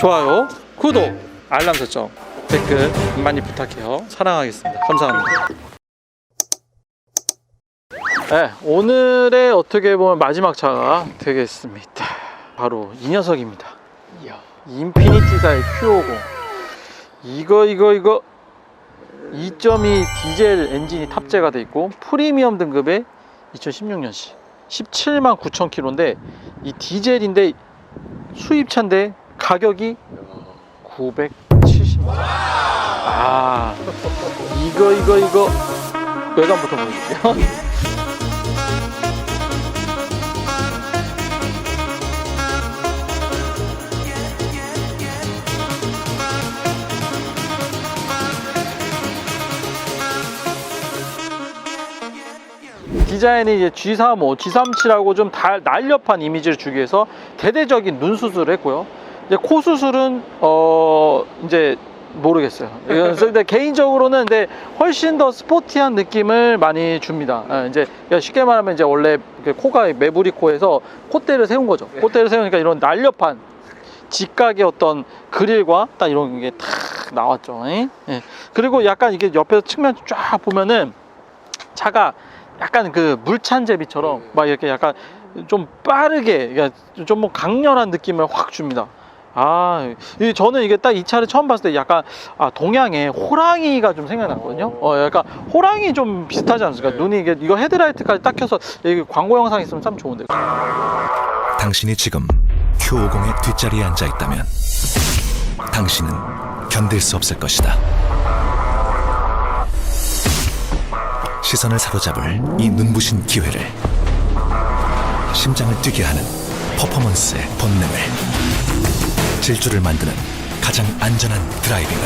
좋아요, 구독, 알람 설정, 댓글 많이 부탁해요. 사랑하겠습니다. 감사합니다. 네, 오늘의 어떻게 보면 마지막 차가 되겠습니다. 바로 이 녀석입니다. 인피니티사의 Q50. 이거 이거 이거 2.2 디젤 엔진이 탑재가 돼 있고 프리미엄 등급의 2016년식 17만 9천 킬로인데 이 디젤인데 수입차인데 가격이 970만 원. 아 이거 이거 이거 외관부터 보여줄게요. 디자인이 이제 G35, G37하고 좀 달, 날렵한 이미지를 주기 위해서 대대적인 눈 수술을 했고요. 이제 코 수술은 어 이제 모르겠어요. 이건 근데 개인적으로는 근데 훨씬 더 스포티한 느낌을 많이 줍니다. 예, 이제 그러니까 쉽게 말하면 이제 원래 그 코가 매부리 코에서 콧대를 세운 거죠. 콧대를 세우니까 이런 날렵한 직각의 어떤 그릴과 딱 이런 게 탁 나왔죠. 예? 예. 그리고 약간 이게 옆에서 측면 쫙 보면은 차가 약간 그 물찬 제비처럼 막 이렇게 약간 좀 빠르게 좀뭐 강렬한 느낌을 확 줍니다. 아, 이 저는 이게 딱 이 차를 처음 봤을 때 약간 아, 동양의 호랑이가 좀 생각났거든요. 어, 약간 호랑이 좀 비슷하지 않습니까? 눈이 이게 이거 헤드라이트까지 딱 켜서 이게 광고 영상 있으면 참 좋은데. 당신이 지금 Q50의 뒷자리에 앉아 있다면 당신은 견딜 수 없을 것이다. 시선을 사로잡을 이 눈부신 기회를 심장을 뛰게 하는 퍼포먼스의 본능을 질주를 만드는 가장 안전한 드라이빙을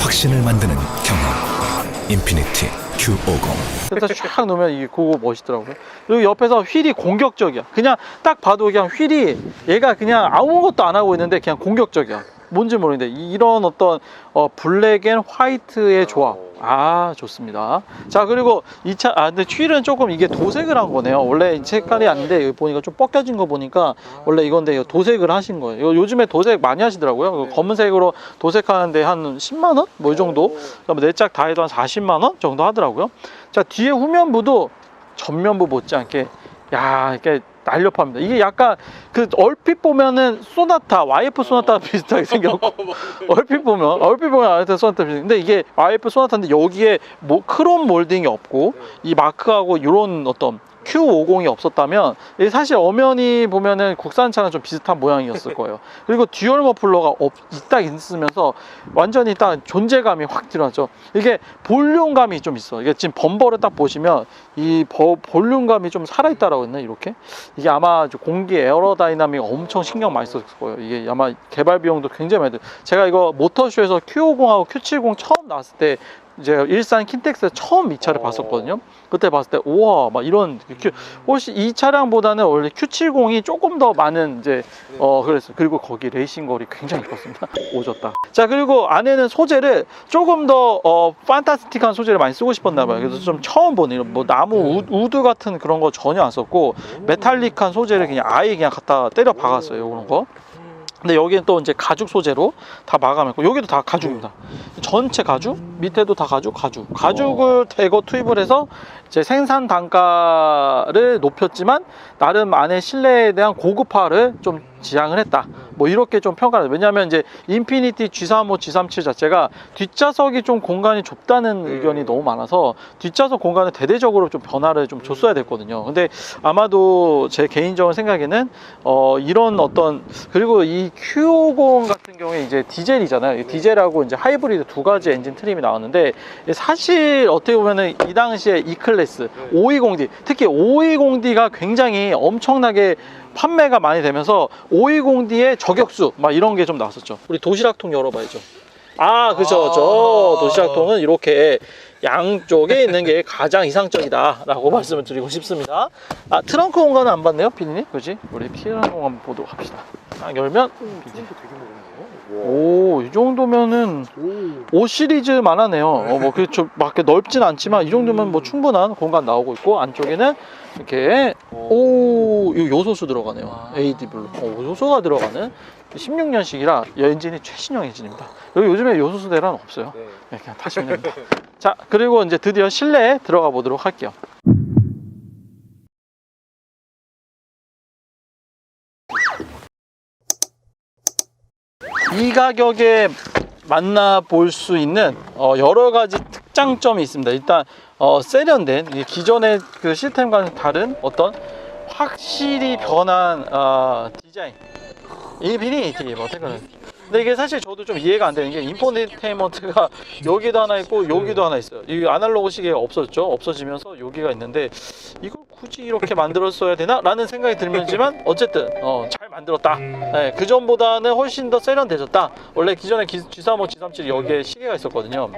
확신을 만드는 경험 인피니티 Q50 그래서 쫙 놓으면 이게 그거 멋있더라고요. 그리고 옆에서 휠이 공격적이야. 그냥 딱 봐도 그냥 휠이 얘가 그냥 아무것도 안 하고 있는데 그냥 공격적이야. 뭔지 모르겠는데 이- 이런 어떤 어, 블랙 앤 화이트의 조합. 아 좋습니다. 자 그리고 이 차 아 근데 휠은 조금 이게 도색을 한 거네요. 원래 이 색깔이 아닌데 여기 보니까 좀 벗겨진 거 보니까 원래 이건데 이거 도색을 하신 거예요. 요즘에 도색 많이 하시더라고요. 이거 검은색으로 도색하는데 한 10만 원? 뭐 이 정도? 내짝 다 해도 한 40만 원 정도 하더라고요. 자 뒤에 후면부도 전면부 못지않게 야 이렇게 날렵합니다. 이게 약간 그 얼핏 보면은 소나타 YF 소나타 비슷하게 생겼고 얼핏 보면 얼핏 보면 YF 소나타 비슷. 근데 이게 YF 소나타인데 여기에 뭐 크롬 몰딩이 없고 이 마크하고 이런 어떤 Q50이 없었다면 사실 엄연히 보면은 국산차랑 좀 비슷한 모양이었을 거예요. 그리고 듀얼 머플러가 없, 딱 있으면서 완전히 딱 존재감이 확 드러나죠. 이게 볼륨감이 좀 있어. 이게 지금 범버를 딱 보시면 이 버- 볼륨감이 좀 살아있다라고 했나 이렇게? 이게 아마 저 공기 에어로다이나믹 엄청 신경 많이 썼을 거예요. 이게 아마 개발 비용도 굉장히 많이 들. 제가 이거 모터쇼에서 Q50하고 Q70 처음 나왔을 때 이제 일산 킨텍스 처음 이 차를 어. 봤었거든요. 그때 봤을 때 우와 막 이런 Q, 훨씬 이 차량보다는 원래 Q70이 조금 더 많은 이제 어 그랬어요. 그리고 거기 레이싱 거리 굉장히 이뻤습니다. 오졌다. 자 그리고 안에는 소재를 조금 더 어, 판타스틱한 소재를 많이 쓰고 싶었나 봐요. 그래서 좀 처음 보는 이런 뭐 나무 우, 우드 같은 그런 거 전혀 안 썼고 메탈릭한 소재를 그냥 아예 그냥 갖다 때려 박았어요. 그런 거. 근데 여기는 또 이제 가죽 소재로 다 마감했고 여기도 다 가죽입니다. 전체 가죽, 밑에도 다 가죽, 가죽. 가죽을 대거 투입을 해서 이제 생산 단가를 높였지만 나름 안에 실내에 대한 고급화를 좀 지향을 했다. 뭐 이렇게 좀 평가를. 왜냐하면 이제 인피니티 G35, G37 자체가 뒷좌석이 좀 공간이 좁다는 의견이 너무 많아서 뒷좌석 공간을 대대적으로 좀 변화를 좀 줬어야 됐거든요. 근데 아마도 제 개인적인 생각에는 어 이런 어떤 그리고 이 Q50 같은 경우에 이제 디젤이잖아요. 이 디젤하고 이제 하이브리드 두 가지 엔진 트림이 나왔는데 사실 어떻게 보면은 이 당시에 E 클래스 520D 특히 520D가 굉장히 엄청나게 판매가 많이 되면서 520D의 저격수 막 이런 게 좀 나왔었죠. 우리 도시락통 열어봐야죠. 아, 그죠. 아. 저 도시락통은 이렇게 양쪽에 있는 게 가장 이상적이다라고 말씀을 드리고 싶습니다. 아, 트렁크 공간은 안 봤네요, 피디님. 그지? 우리 트렁크 공간 보도록 합시다. 딱 열면 되게 무겁네요. 오, 이 정도면은 오. 5 시리즈 만 하네요. 어, 뭐, 그렇죠. 막 이렇게 넓진 않지만 이 정도면 뭐 충분한 공간 나오고 있고, 안쪽에는 이렇게 오, 이거 요소수 들어가네요. 아. AD 블루. 어, 요소가 들어가는 16년식이라 엔진이 최신형 엔진입니다. 여기 요즘에 요소수 대란 없어요. 네. 네, 그냥 타시면 됩니다. 자, 그리고 이제 드디어 실내에 들어가 보도록 할게요. 이 가격에 만나볼 수 있는 어, 여러 가지 특장점이 있습니다. 일단 어, 세련된 이 기존의 그 시스템과는 다른 어떤 확실히 변한 어, 디자인 인피니티 뭐 테크는 근데 이게 사실 저도 좀 이해가 안 되는 게 인포테인먼트가 여기도 하나 있고 여기도 하나 있어요. 이 아날로그 시계가 없었죠. 없어지면서 여기가 있는데 이걸 굳이 이렇게 만들었어야 되나? 라는 생각이 들지만 어쨌든 어, 잘 만들었다. 네, 그 전보다는 훨씬 더 세련돼졌다. 원래 기존에 기- G35, G37 여기에 시계가 있었거든요.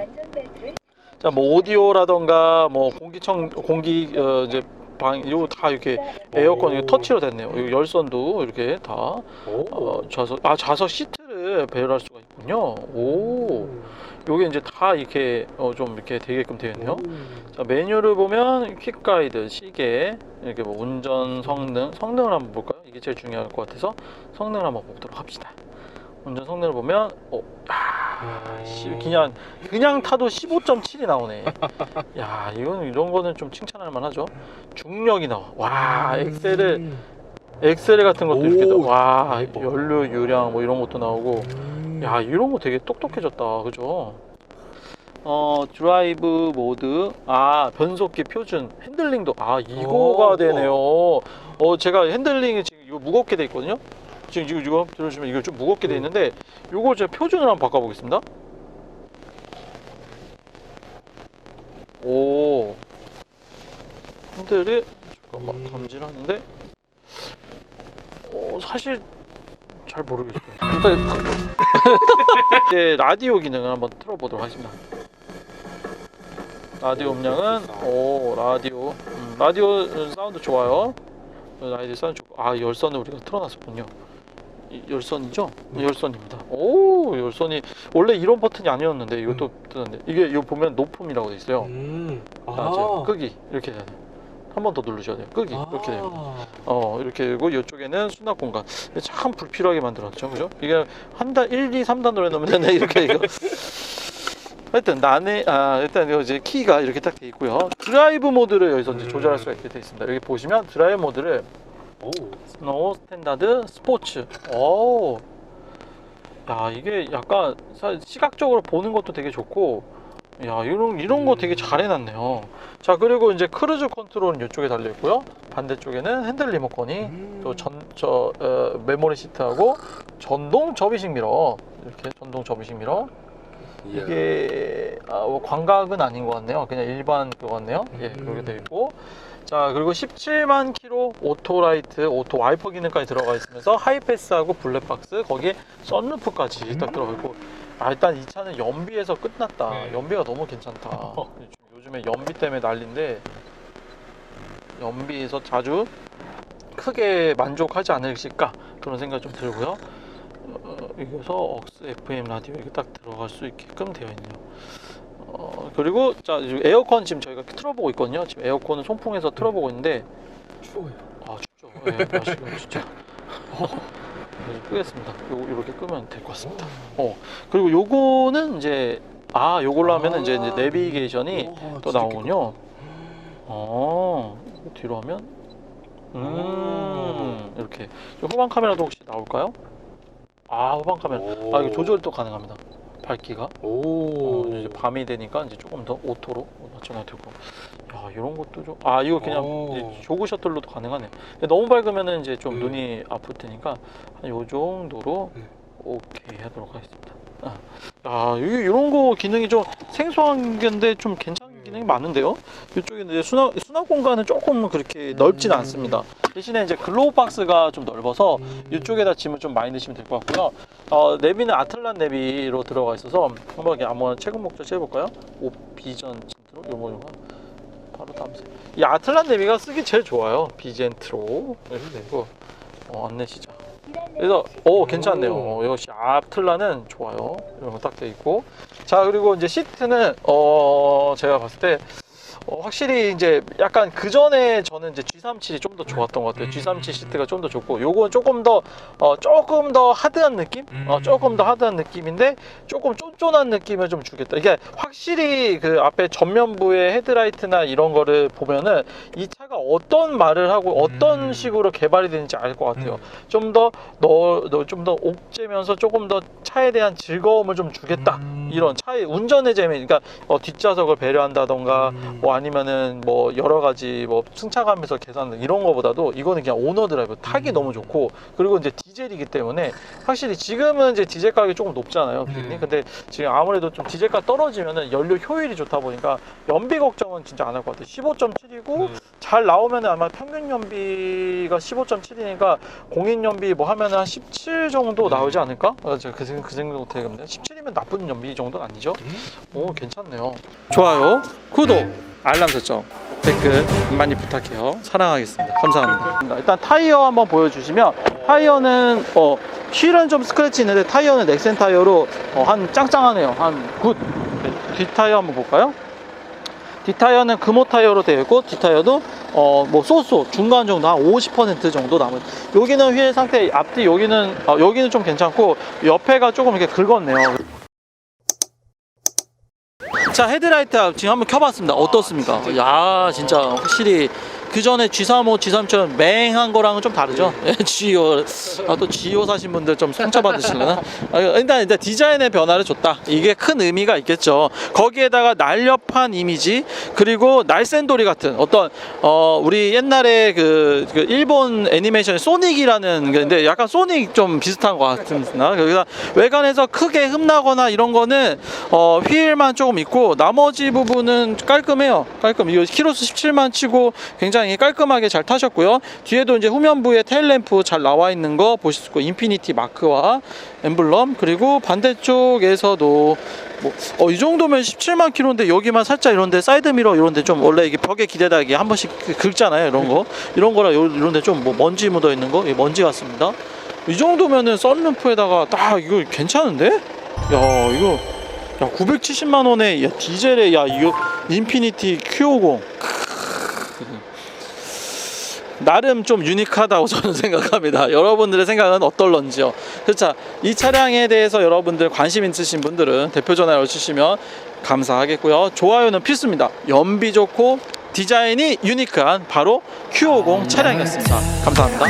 자, 뭐 오디오라던가 뭐 공기청 공기 어, 이제 방 이거 다 이렇게 에어컨 이거 터치로 됐네요. 이 열선도 이렇게 다 오. 어, 좌석 아 좌석 시트를 배열할 수가 있군요. 오, 요게 이제 다 이렇게 어, 좀 이렇게 되게끔 되어 있네요. 자 메뉴를 보면 퀵 가이드 시계 이렇게 뭐 운전 성능 성능을 한번 볼까요? 이게 제일 중요할 것 같아서 성능을 한번 보도록 합시다. 운전 성능을 보면 어, 아, 씨, 그냥 그냥 타도 15.7이 나오네. 야 이건 이런 거는 좀 칭찬할 만하죠. 중력이 나와. 와 엑셀을 엑셀 같은 것도 이렇게 오, 나와. 와 대박. 연료 유량 뭐 이런 것도 나오고. 음. 야 이런 거 되게 똑똑해졌다 그죠 어 드라이브 모드 아 변속기 표준 핸들링도 아 이거가 오. 되네요 어 제가 핸들링이 지금 이거 무겁게 돼 있거든요 지금 이거 이거 들으시면 이거 좀 무겁게 돼 있는데 이거 제가 표준으로 한번 바꿔보겠습니다 오 핸들이 잠깐만 음. 감지하는데 어 사실 잘 모르겠어요 일단 이제 라디오 기능을 한번 틀어보도록 하겠습니다. 라디오 음량은 오 라디오 음, 라디오 사운드 좋아요. 라디오 사운드 좋고 아 열선을 우리가 틀어놨었군요. 이 열선이죠? 열선입니다. 오 열선이 원래 이런 버튼이 아니었는데 이것도 뜨는데 이게 이거 보면 높음이라고 돼 있어요. 음. 아, 저 끄기 이렇게 돼야 돼요. 한번 더 누르셔야 돼요. 끄기 이렇게 돼요. 아. 어 이렇게 되고 이쪽에는 수납 공간 참 불필요하게 만들었죠 그죠 이게 한단 1, 2, 3단으로 해놓으면 되네 이렇게 이거 하여튼 나네 아 일단 이제 키가 이렇게 딱 돼 있고요 드라이브 모드를 여기서 이제 음. 조절할 수가 있게 돼 있습니다 여기 보시면 드라이브 모드를 오. 스노우 스탠다드 스포츠. 오. 야 이게 약간 사- 시각적으로 보는 것도 되게 좋고 야 이런 이런 거 되게 잘 해놨네요. 자 그리고 이제 크루즈 컨트롤은 이쪽에 달려 있고요. 반대쪽에는 핸들 리모컨이 음. 또전저 어, 메모리 시트하고 전동 접이식 미러. 이렇게 전동 접이식 미러. 예. 이게 아, 뭐 광각은 아닌 것 같네요. 그냥 일반 그거 같네요. 예 음. 그렇게 되어 있고 자 그리고 17만 킬로 오토 라이트 오토 와이퍼 기능까지 들어가 있으면서 하이패스하고 블랙박스 거기에 썬루프까지 딱 들어가 있고. 아 일단 이 차는 연비에서 끝났다. 네. 연비가 너무 괜찮다. 요즘에 연비 때문에 난리인데 연비에서 자주 크게 만족하지 않으실까? 그런 생각이 좀 들고요. 어, 여기서 억스 FM 라디오 이렇게 딱 들어갈 수 있게끔 되어 있네요 어, 그리고 자 지금 에어컨 지금 저희가 틀어보고 있거든요. 지금 에어컨은 송풍에서 틀어보고 있는데 추워요. 아 춥죠. 예, 마시고 진짜. 어, 네, 끄겠습니다. 요, 요렇게 끄면 될 것 같습니다. 어. 그리고 요거는 이제 아 요걸로 하면 은 이제, 이제 내비게이션이 와, 또 나오군요. 어 뒤로 하면? 음 오. 이렇게. 이 후방 카메라도 혹시 나올까요? 아 후방 카메라. 오. 아 이거 조절도 가능합니다 밝기가 오. 어, 이제 밤이 되니까 이제 조금 더 오토로 맞춰놔야 되고 야 이런 것도 좀 아 이거 그냥 조그 셔틀로도 가능하네 너무 밝으면은 이제 좀 음. 눈이 아플 테니까 한 요 정도로 음. 오케이 하도록 하겠습니다 아, 아 이- 이런 거 기능이 좀 생소한 건데 좀 괜찮은 기능이 많은데요 이쪽에 이제 수납 수납 공간은 조금 그렇게 넓진 음. 않습니다 대신에 이제 글로우 박스가 좀 넓어서 음. 이쪽에다 짐을 좀 많이 넣으시면 될 것 같고요. 어, 내비는 아틀란 내비로 들어가 있어서 한번 이렇게 아무거나 최근 목적 해볼까요? 오비전 진트로 요거 요거 바로 다음세. 이 아틀란 내비가 쓰기 제일 좋아요. 비젠트로 이렇게 되고 어, 안내 시작. 그래서 오 괜찮네요. 어, 역시 아틀란은 좋아요. 이런 거 딱 돼 있고 자 그리고 이제 시트는 어 제가 봤을 때 어, 확실히 이제 약간 그 전에 저는 이제 G37이 좀 더 좋았던 것 같아요. 음. G37 시트가 좀 더 좋고 요건 조금 더 어, 조금 더 하드한 느낌? 어, 음. 조금 더 하드한 느낌인데 조금 쫀쫀한 느낌을 좀 주겠다. 이게 확실히 그 앞에 전면부의 헤드라이트나 이런 거를 보면은 이 차가 어떤 말을 하고 어떤 음. 식으로 개발이 되는지 알 것 같아요. 음. 좀더 너좀더 옥죄면서 조금 더 차에 대한 즐거움을 좀 주겠다. 음. 이런 차의 운전의 재미, 그러니까 어, 뒷좌석을 배려한다던가 음. 뭐 아니면은 뭐 여러 가지 뭐 승차감에서 계산 이런 거보다도 이거는 그냥 오너 드라이브 타기 음. 너무 좋고 그리고 이제 디젤이기 때문에 확실히 지금은 이제 디젤 가격이 조금 높잖아요, 네. 근데 지금 아무래도 좀 디젤가 떨어지면은 연료 효율이 좋다 보니까 연비 걱정은 진짜 안 할 것 같아요. 15.7이고 음. 잘 나오면 아마 평균 연비가 15.7이니까 공인 연비 뭐 하면 한 17 정도 네. 나오지 않을까? 어, 제가 그 생각 그 생각 되거든요. 17이면 나쁜 연비 정도는 아니죠? 음. 오 괜찮네요. 좋아요, 구독, 알람 설정, 댓글 많이 부탁해요. 사랑하겠습니다. 감사합니다. 일단 타이어 한번 보여주시면 타이어는 어 휠은 좀 스크래치 있는데 타이어는 넥센 타이어로 어, 한 짱짱하네요. 한 굿. 뒷 타이어 한번 볼까요? 뒷타이어는 금호 타이어로 되어 있고 뒷타이어도 어뭐 쏘쏘 중간 정도 한 50% 정도 남은 여기는 휠 상태 앞뒤 여기는 어, 여기는 좀 괜찮고 옆에가 조금 이렇게 긁었네요 자 헤드라이트 지금 한번 켜봤습니다. 어떻습니까? 야 진짜 확실히 그 전에 G35, G3처럼 맹한 거랑은 좀 다르죠. 예, G5, 아, 또 G5 사신 분들 좀 상처받으실려나? 아, 일단, 일단 디자인의 변화를 줬다. 이게 큰 의미가 있겠죠. 거기에다가 날렵한 이미지, 그리고 날쌘돌이 같은 어떤, 어, 우리 옛날에 그, 그 일본 애니메이션의 소닉이라는 게 있는데 약간 소닉 좀 비슷한 것 같습니다. 외관에서 크게 흠나거나 이런 거는, 어, 휠만 조금 있고, 나머지 부분은 깔끔해요. 깔끔. 이거 키로수 17만 치고 굉장히 깔끔하게 잘 타셨고요. 뒤에도 이제 후면부에 테일램프 잘 나와 있는 거 보실 수 있고, 인피니티 마크와 엠블럼, 그리고 반대쪽에서도 뭐, 어, 이 정도면 17만 킬로인데 여기만 살짝 이런데 사이드 미러 이런데 좀 원래 이게 벽에 기대다기 한 번씩 그- 긁잖아요. 이런 거. 이런 거라 요- 이런데 좀 뭐 먼지 묻어 있는 거, 이 먼지 같습니다. 이 정도면은 썬루프에다가 딱 이거 괜찮은데? 야, 이거 야 970만 원에 야 디젤에 야 이거 인피니티 Q50 나름 좀 유니크하다고 저는 생각합니다. 여러분들의 생각은 어떨런지요? 그렇죠. 이 차량에 대해서 여러분들 관심 있으신 분들은 대표 전화를 주시면 감사하겠고요. 좋아요는 필수입니다. 연비 좋고 디자인이 유니크한 바로 Q50 차량이었습니다. 감사합니다.